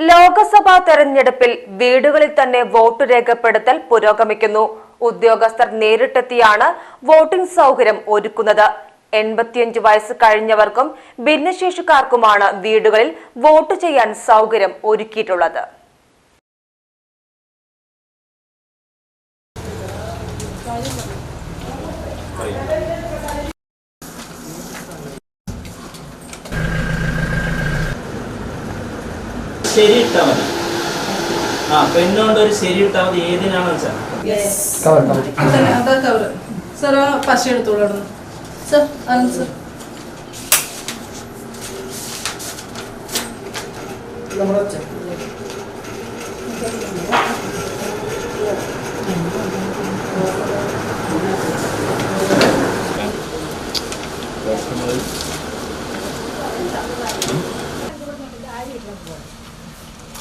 ലോക്സഭാ തെരഞ്ഞെടുപ്പിൽ വീടുകളിൽ തന്നെ വോട്ട് രേഖപ്പെടുത്തൽ പുരോഗമിക്കുന്നു. ഉദ്യോഗസ്ഥർ നേരിട്ടെത്തിയാണ് വോട്ടിംഗ് സൗകര്യം ഒരുക്കുന്നത്. എൺപത്തിയഞ്ച് വയസ്സ് കഴിഞ്ഞവർക്കും ഭിന്നശേഷിക്കാർക്കുമാണ് വീടുകളിൽ വോട്ട് ചെയ്യാൻ സൗകര്യം ഒരുക്കിയിട്ടുള്ളത്. ശരി ഇട്ടാ മതി. ആ പെണ്ണുകൊണ്ട് ഒരു ശരി ഇട്ടാ മതി. ഏതിനാണെന്ന് വെച്ചാൽ കവർ കവർ തന്നെ അതാ കവറ് സാർ ആ പശ എടുത്തോളൂ അവിടെ നിന്ന്. സാർ ആനന്ദ് സാർ നമ്മുടെ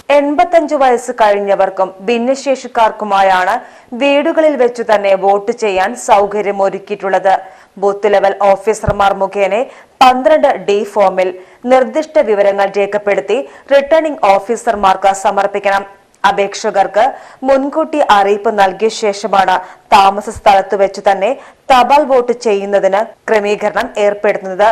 എൺപത്തഞ്ച് വയസ്സ് കഴിഞ്ഞവർക്കും ഭിന്നശേഷിക്കാർക്കുമായാണ് വീടുകളിൽ വെച്ചു തന്നെ വോട്ട് ചെയ്യാൻ സൗകര്യം ഒരുക്കിയിട്ടുള്ളത് ബൂത്ത് ലെവൽ ഓഫീസർമാർ മുഖേന പന്ത്രണ്ട് ഡി ഫോമിൽ നിർദ്ദിഷ്ട വിവരങ്ങൾ രേഖപ്പെടുത്തി റിട്ടേണിംഗ് ഓഫീസർമാർക്ക് സമർപ്പിക്കണം. അപേക്ഷകർക്ക് മുൻകൂട്ടി അറിയിപ്പ് നൽകിയ ശേഷമാണ് താമസ സ്ഥലത്ത് വെച്ച് തന്നെ തപാൽ വോട്ട് ചെയ്യുന്നതിന് ക്രമീകരണം ഏർപ്പെടുത്തുന്നത്.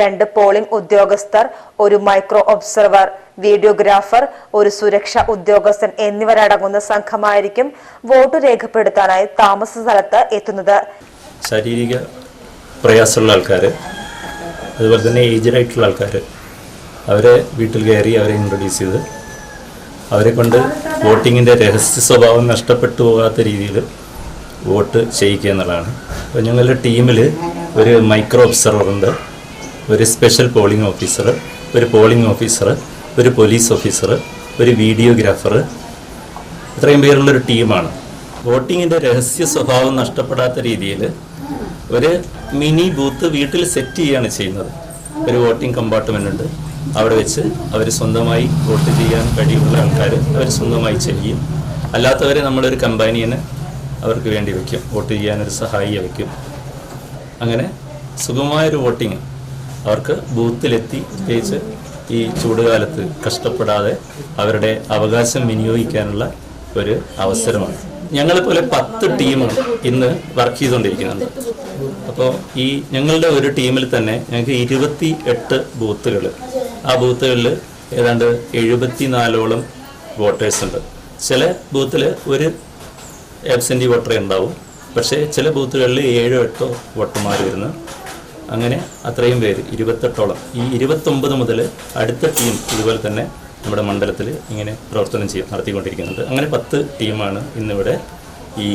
രണ്ട് പോളിംഗ് ഉദ്യോഗസ്ഥർ ഒരു മൈക്രോ ഒബ്സർവർ വീഡിയോഗ്രാഫർ ഒരു സുരക്ഷാ ഉദ്യോഗസ്ഥൻ എന്നിവരടങ്ങുന്ന സംഘമായിരിക്കും വോട്ട് രേഖപ്പെടുത്താനായി താമസ സ്ഥലത്ത് എത്തുന്നത്. ശാരീരിക പ്രയാസമുള്ള ആൾക്കാർ അതുപോലെ തന്നെ ഏജ്ഡ് ആയിട്ടുള്ള ആൾക്കാർ അവരെ വീട്ടിൽ കയറി അവരെ ഇൻട്രൊഡ്യൂസ് ചെയ്ത് അവരെ കൊണ്ട് വോട്ടിങ്ങിന്റെ രഹസ്യ സ്വഭാവം നഷ്ടപ്പെട്ടു പോകാത്ത രീതിയിൽ വോട്ട് ചെയ്യിക്കുക എന്നുള്ളതാണ്. അപ്പോൾ ഞങ്ങളുടെ ടീമിൽ ഒരു മൈക്രോ ഒബ്സർവർ ഉണ്ട്. ഒരു സ്പെഷ്യൽ പോളിംഗ് ഓഫീസർ ഒരു പോളിംഗ് ഓഫീസർ ഒരു പോലീസ് ഓഫീസർ ഒരു വീഡിയോഗ്രാഫർ ഇത്രയും പേരുള്ളൊരു ടീമാണ്. വോട്ടിങ്ങിന്റെ രഹസ്യ സ്വഭാവം നഷ്ടപ്പെടാത്ത രീതിയിൽ ഒരു മിനി ബൂത്ത് വീട്ടിൽ സെറ്റ് ചെയ്യുകയാണ് ചെയ്യുന്നത്. ഒരു വോട്ടിംഗ് കമ്പാർട്ട്മെന്റ് ഉണ്ട്. അവിടെ വെച്ച് അവർ സ്വന്തമായി വോട്ട് ചെയ്യാൻ കഴിയുള്ള ആൾക്കാർ അവർ സ്വന്തമായി ചെയ്യും അല്ലാത്തവരെ നമ്മളൊരു കമ്പാനിയനെ അവർക്ക് വേണ്ടി വയ്ക്കും വോട്ട് ചെയ്യാനൊരു സഹായിയെ വയ്ക്കും അങ്ങനെ സുഗമമായൊരു വോട്ടിങ് അവർക്ക് ബൂത്തിലെത്തി പ്രത്യേകിച്ച് ഈ ചൂടുകാലത്ത് കഷ്ടപ്പെടാതെ അവരുടെ അവകാശം വിനിയോഗിക്കാനുള്ള ഒരു അവസരമാണ്. ഞങ്ങളെപ്പോലെ പത്ത് ടീമുകൾ ഇന്ന് വർക്ക് ചെയ്തുകൊണ്ടിരിക്കുന്നുണ്ട്. അപ്പോൾ ഈ ഞങ്ങളുടെ ഒരു ടീമിൽ തന്നെ ഞങ്ങൾക്ക് ഇരുപത്തി എട്ട് ബൂത്തുകൾ. ആ ബൂത്തുകളിൽ ഏതാണ്ട് എഴുപത്തിനാലോളം വോട്ടേഴ്സ് ഉണ്ട്. ചില ബൂത്തിൽ ഒരു ആബ്സെന്റി വോട്ടറേ ഉണ്ടാവും. പക്ഷേ ചില ബൂത്തുകളിൽ ഏഴോ എട്ടോ വോട്ടർമാർ വരുന്നു. അങ്ങനെ അത്രയും പേര് ഇരുപത്തെട്ടോളം. ഈ ഇരുപത്തൊമ്പത് മുതൽ അടുത്ത ടീം ഇതുപോലെ തന്നെ നമ്മുടെ മണ്ഡലത്തിൽ ഇങ്ങനെ പ്രവർത്തനം ചെയ്യും നടത്തിക്കൊണ്ടിരിക്കുന്നുണ്ട്. അങ്ങനെ പത്ത് ടീമാണ് ഇന്നിവിടെ ഈ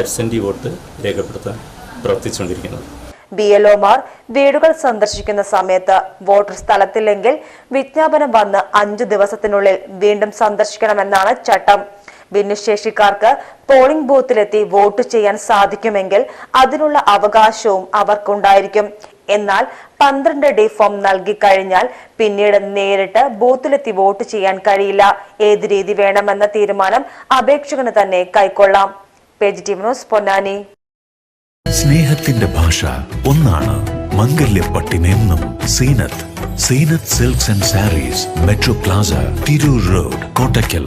ആബ്സെന്റി വോട്ട് രേഖപ്പെടുത്താൻ പ്രവർത്തിച്ചുകൊണ്ടിരിക്കുന്നത്. ബി എൽ ഒമാർ വീടുകൾ സന്ദർശിക്കുന്ന സമയത്ത് വോട്ടർ സ്ഥലത്തില്ലെങ്കിൽ വിജ്ഞാപനം വന്ന് അഞ്ചു ദിവസത്തിനുള്ളിൽ വീണ്ടും സന്ദർശിക്കണമെന്നാണ് ചട്ടം. ഭിന്നശേഷിക്കാർക്ക് പോളിംഗ് ബൂത്തിലെത്തി വോട്ട് ചെയ്യാൻ സാധിക്കുമെങ്കിൽ അതിനുള്ള അവകാശവും അവർക്കുണ്ടായിരിക്കും. എന്നാൽ പന്ത്രണ്ട് ഡി ഫോം നൽകി കഴിഞ്ഞാൽ പിന്നീട് നേരിട്ട് ബൂത്തിലെത്തി വോട്ട് ചെയ്യാൻ കഴിയില്ല. ഏത് രീതി വേണമെന്ന തീരുമാനം അപേക്ഷകന് തന്നെ കൈക്കൊള്ളാം. പേജ് പൊന്നാനി. സ്നേഹത്തിന്റെ ഭാഷ ഒന്നാണ്. മംഗല്യപ്പട്ടിനെന്നും Zeenath. Zeenath silks and sarees metro plaza Tirur road Kottakkal.